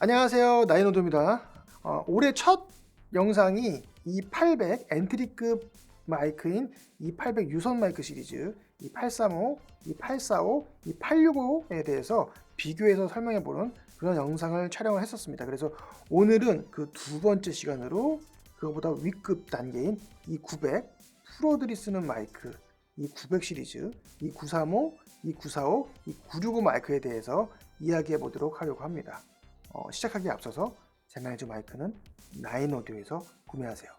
안녕하세요. 나인오도입니다. 어, 올해 첫 영상이 이800 엔트리급 마이크인 이800 유선 마이크 시리즈 이 835, 이 845, 이 865에 대해서 비교해서 설명해 보는 그런 영상을 촬영을 했었습니다. 그래서 오늘은 그 두 번째 시간으로 그거보다 위급 단계인 이900 프로들이 쓰는 마이크 이900 시리즈 이 935, 이 945, 이965 마이크에 대해서 이야기해 보도록 하려고 합니다 어, 시작하기에 앞서서 제나이즈 마이크는 나인 오디오에서 구매하세요.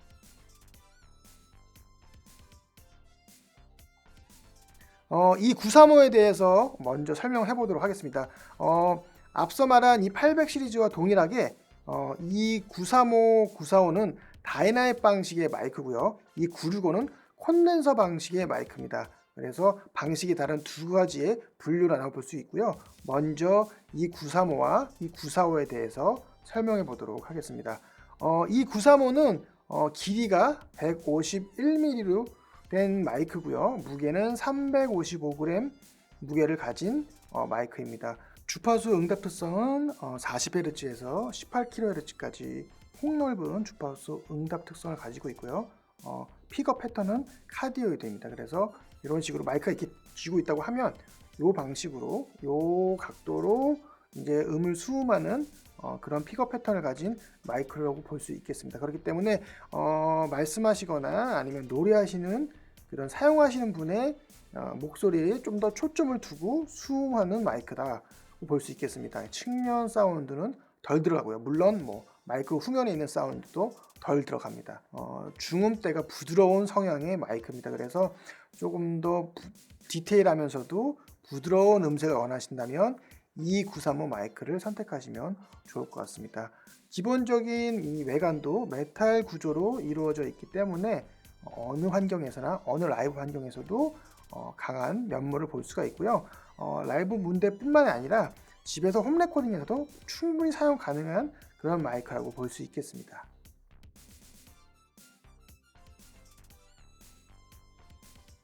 어, 이 935에 대해서 먼저 설명을 해보도록 하겠습니다. 어, 앞서 말한 이 800 시리즈와 동일하게 어, 이 935, 945는 다이나믹 방식의 마이크고요. 이 965는 콘덴서 방식의 마이크입니다. 그래서 방식이 다른 두 가지의 분류를 나눠볼 수 있고요. 먼저 이 935와 이 945에 대해서 설명해 보도록 하겠습니다. 어, 이 935는 어, 길이가 151mm로 된 마이크고요. 무게는 355g 무게를 가진 어, 마이크입니다. 주파수 응답 특성은 어, 40Hz에서 18kHz까지 폭넓은 주파수 응답 특성을 가지고 있고요. 어, 픽업 패턴은 카디오이드입니다. 그래서 이런 식으로 마이크가 이렇게 쥐고 있다고 하면 이 방식으로 이 각도로 이제 음을 수음하는 어, 그런 픽업 패턴을 가진 마이크라고 볼 수 있겠습니다. 그렇기 때문에 어, 말씀하시거나 아니면 노래하시는 그런 사용하시는 분의 어, 목소리에 좀 더 초점을 두고 수음하는 마이크다 볼 수 있겠습니다. 측면 사운드는 덜 들어가고요. 물론 뭐 마이크 후면에 있는 사운드도 덜 들어갑니다. 어, 중음대가 부드러운 성향의 마이크입니다. 그래서 조금 더 부, 디테일하면서도 부드러운 음색을 원하신다면 이935 마이크를 선택하시면 좋을 것 같습니다. 기본적인 이 외관도 메탈 구조로 이루어져 있기 때문에 어느 환경에서나 어느 라이브 환경에서도 어, 강한 면모를 볼 수가 있고요. 어, 라이브 문제뿐만 아니라 집에서 홈 레코딩에서도 충분히 사용 가능한 그런 마이크라고 볼 수 있겠습니다.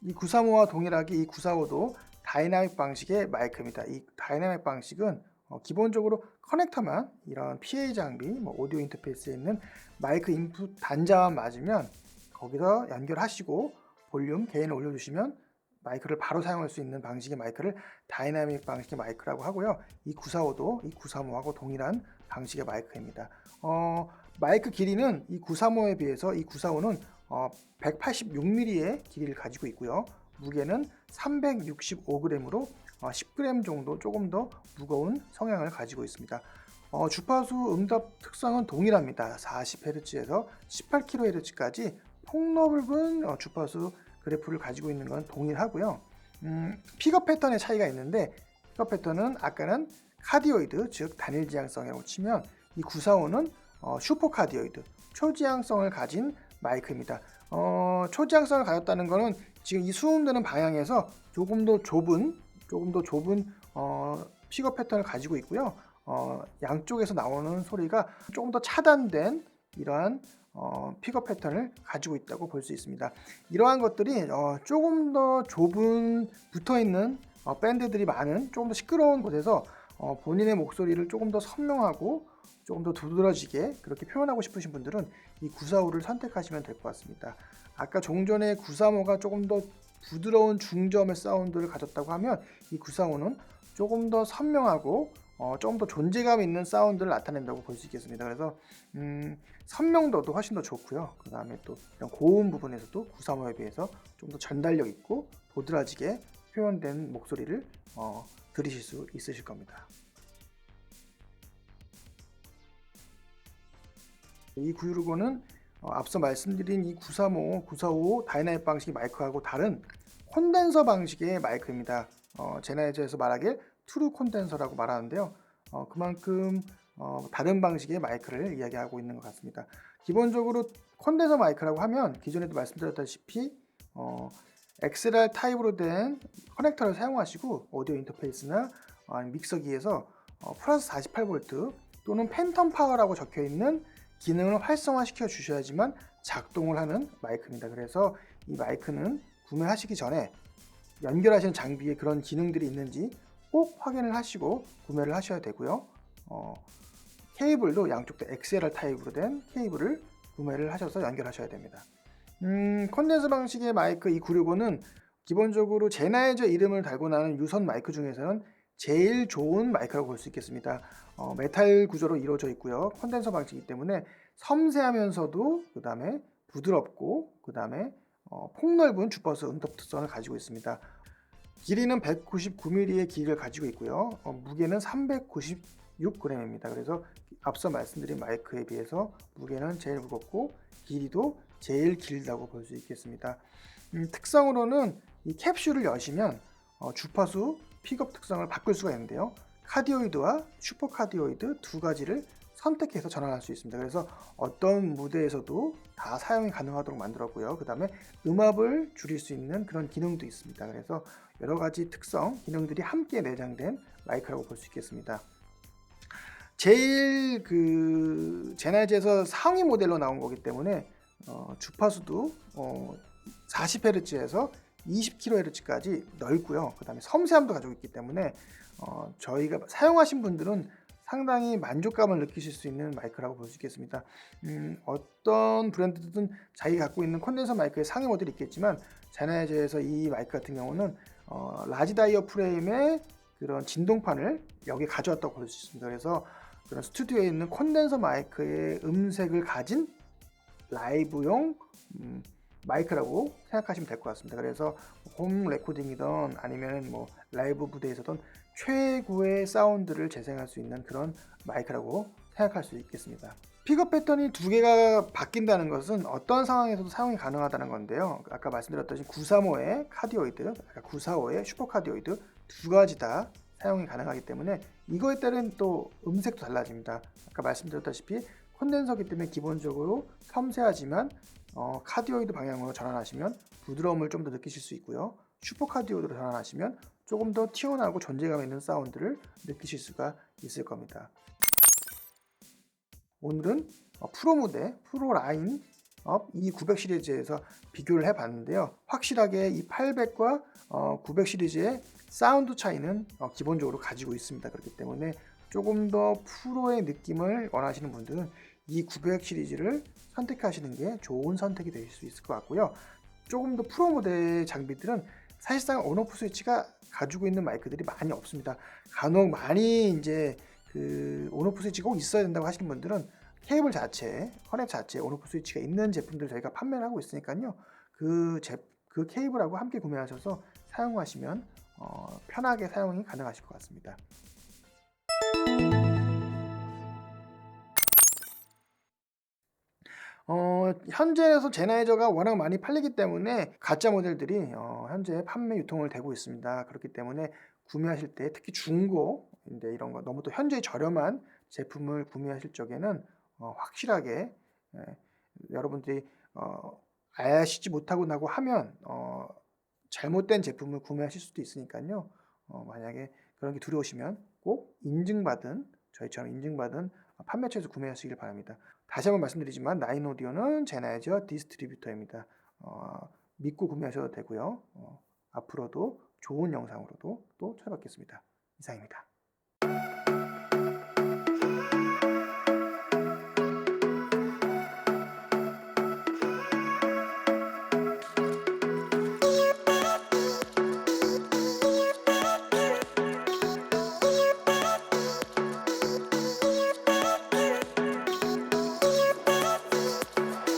이 935와 동일하게 이 945도 다이나믹 방식의 마이크입니다. 이 다이나믹 방식은 어, 기본적으로 커넥터만 이런 PA 장비, 뭐 오디오 인터페이스에 있는 마이크 인풋 단자만 맞으면 거기서 연결하시고 볼륨 게인을 올려주시면 마이크를 바로 사용할 수 있는 방식의 마이크를 다이나믹 방식의 마이크라고 하고요. 이 945도 이 935하고 동일한 방식의 마이크입니다. 어, 마이크 길이는 이 935에 비해서 이 945는 어, 186mm의 길이를 가지고 있고요. 무게는 365g으로 어, 10g 정도 조금 더 무거운 성향을 가지고 있습니다. 어, 주파수 응답 특성은 동일합니다. 40Hz에서 18kHz까지 폭넓은 어, 주파수 그래프를 가지고 있는 건 동일하고요. 음, 픽업 패턴의 차이가 있는데 픽업 패턴은 아까는 카디오이드 즉 단일 지향성이라고 치면 이 945는 어, 슈퍼 카디오이드 초지향성을 가진 마이크입니다. 어, 초지향성을 가졌다는 것은 지금 이 수음되는 방향에서 조금 더 좁은 조금 더 좁은 어, 픽업 패턴을 가지고 있고요. 어, 양쪽에서 나오는 소리가 조금 더 차단된 이러한 어, 픽업 패턴을 가지고 있다고 볼 수 있습니다. 이러한 것들이 어, 조금 더 좁은 붙어 있는 어, 밴드들이 많은 조금 더 시끄러운 곳에서 어, 본인의 목소리를 조금 더 선명하고 조금 더 두드러지게 그렇게 표현하고 싶으신 분들은 이 945를 선택하시면 될 것 같습니다. 아까 종전에 935가 조금 더 부드러운 중저음의 사운드를 가졌다고 하면 이 945는 조금 더 선명하고 어, 조금 더 존재감 있는 사운드를 나타낸다고 볼 수 있겠습니다. 그래서 음, 선명도도 훨씬 더 좋고요. 그 다음에 또 이런 고음 부분에서도 935에 비해서 좀 더 전달력 있고 도드라지게 표현된 목소리를 어, 들으실 수 있으실 겁니다. 이 965는 어, 앞서 말씀드린 이 935, 945 다이나믹 방식의 마이크하고 다른 콘덴서 방식의 마이크입니다. 어, 제나이저에서 말하길 트루 콘덴서라고 말하는데요. 어, 그만큼 어, 다른 방식의 마이크를 이야기하고 있는 것 같습니다. 기본적으로 콘덴서 마이크라고 하면 기존에도 말씀드렸다시피 어, XLR 타입으로 된 커넥터를 사용하시고 오디오 인터페이스나 어, 믹서기에서 어, 플러스 48V 또는 팬텀 파워라고 적혀 있는 기능을 활성화시켜 주셔야지만 작동을 하는 마이크입니다. 그래서 이 마이크는 구매하시기 전에 연결하시는 장비에 그런 기능들이 있는지 꼭 확인을 하시고 구매를 하셔야 되고요. 어, 케이블도 양쪽 다 XLR 타입으로 된 케이블을 구매를 하셔서 연결하셔야 됩니다. 음, 콘덴서 방식의 마이크 이 965는 기본적으로 제나이저 이름을 달고 나는 유선 마이크 중에서는 제일 좋은 마이크라고 볼 수 있겠습니다. 어, 메탈 구조로 이루어져 있고요. 콘덴서 방식이기 때문에 섬세하면서도 그 다음에 부드럽고 그 다음에 어, 폭넓은 주파수 응답 특성을 가지고 있습니다. 길이는 199mm의 길이를 가지고 있고요. 어, 무게는 396g입니다. 그래서 앞서 말씀드린 마이크에 비해서 무게는 제일 무겁고 길이도 제일 길다고 볼 수 있겠습니다. 음, 특성으로는 이 캡슐을 여시면 어, 주파수 픽업 특성을 바꿀 수가 있는데요. 카디오이드와 슈퍼카디오이드 두 가지를 선택해서 전환할 수 있습니다. 그래서 어떤 무대에서도 다 사용이 가능하도록 만들었고요. 그 다음에 음압을 줄일 수 있는 그런 기능도 있습니다. 그래서 여러 가지 특성, 기능들이 함께 내장된 마이크라고 볼 수 있겠습니다. 제일 그 제나이즈에서 상위 모델로 나온 거기 때문에 어, 주파수도 어, 40Hz에서 20kHz까지 넓고요. 그 다음에 섬세함도 가지고 있기 때문에 어, 저희가 사용하신 분들은 상당히 만족감을 느끼실 수 있는 마이크라고 볼 수 있겠습니다. 음, 어떤 브랜드든 자기 갖고 있는 콘덴서 마이크의 상위 모델이 있겠지만 제나이저에서 이 마이크 같은 경우는 어, 라지 다이어 프레임의 그런 진동판을 여기 가져왔다고 볼 수 있습니다. 그래서 그런 스튜디오에 있는 콘덴서 마이크의 음색을 가진 라이브용 음, 마이크라고 생각하시면 될 것 같습니다. 그래서 홈 레코딩이든 아니면 뭐 라이브 무대에서든 최고의 사운드를 재생할 수 있는 그런 마이크라고 생각할 수 있겠습니다. 픽업 패턴이 두 개가 바뀐다는 것은 어떤 상황에서도 사용이 가능하다는 건데요. 아까 말씀드렸듯이 935의 카디오이드, 945의 슈퍼카디오이드 두 가지 다 사용이 가능하기 때문에 이거에 따른 또 음색도 달라집니다. 아까 말씀드렸다시피 콘덴서기 때문에 기본적으로 섬세하지만 어, 카디오이드 방향으로 전환하시면 부드러움을 좀 더 느끼실 수 있고요. 슈퍼카디오이드로 전환하시면 조금 더 튀어나오고 존재감 있는 사운드를 느끼실 수가 있을 겁니다. 오늘은 어, 프로 무대, 프로 라인 업이900 시리즈에서 비교를 해봤는데요. 확실하게 이 800과 어, 900 시리즈의 사운드 차이는 어, 기본적으로 가지고 있습니다. 그렇기 때문에 조금 더 프로의 느낌을 원하시는 분들은 이 900 시리즈를 선택하시는 게 좋은 선택이 될 수 있을 것 같고요. 조금 더 프로 모델 장비들은 사실상 온오프 스위치가 가지고 있는 마이크들이 많이 없습니다. 간혹 많이 이제 그 온오프 스위치가 꼭 있어야 된다고 하시는 분들은 케이블 자체, 커넥 자체에 온오프 스위치가 있는 제품들 저희가 판매를 하고 있으니까요. 그, 제, 그 케이블하고 함께 구매하셔서 사용하시면 어, 편하게 사용이 가능하실 것 같습니다. 어, 현재에서 제나이저가 워낙 많이 팔리기 때문에 가짜 모델들이 어, 현재 판매 유통을 되고 있습니다. 그렇기 때문에 구매하실 때 특히 중고 인데 이런 거 너무 또 현재 저렴한 제품을 구매하실 적에는 어, 확실하게 예, 여러분들이 어, 아시지 못하고 나고 하면 어, 잘못된 제품을 구매하실 수도 있으니까요. 어, 만약에 그런 게 두려우시면 꼭 인증받은 저희처럼 인증받은 판매처에서 구매하시길 바랍니다. 다시 한번 말씀드리지만 나인 오디오는 제나이저 디스트리뷰터입니다. 어, 믿고 구매하셔도 되고요. 어, 앞으로도 좋은 영상으로도 또 찾아뵙겠습니다. 이상입니다.